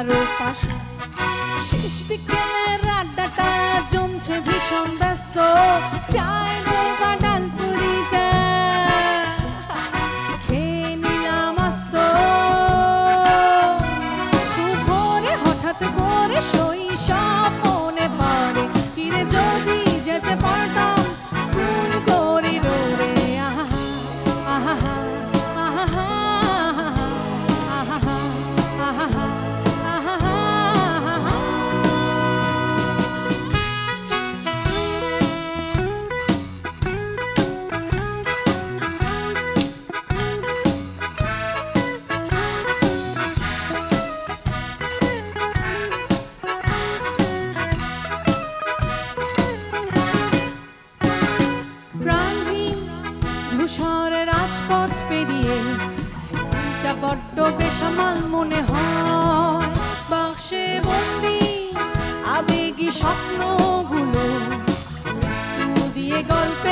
কারও পাশে। শেষ বিকেলের আড্ডাটা জমছে ভীষণ ব্যস্ত। চায় বা ডালপুরিটা খেয়ে নিলাম আস্ত। ভোরে হঠাৎ করে শৈশব ধূসর রাজপথ পেরিয়ে এটা বড্ড বেসামাল মনে হয়। বাক্সে বন্দি আবেগী স্বপ্নগুলো দিয়ে হয়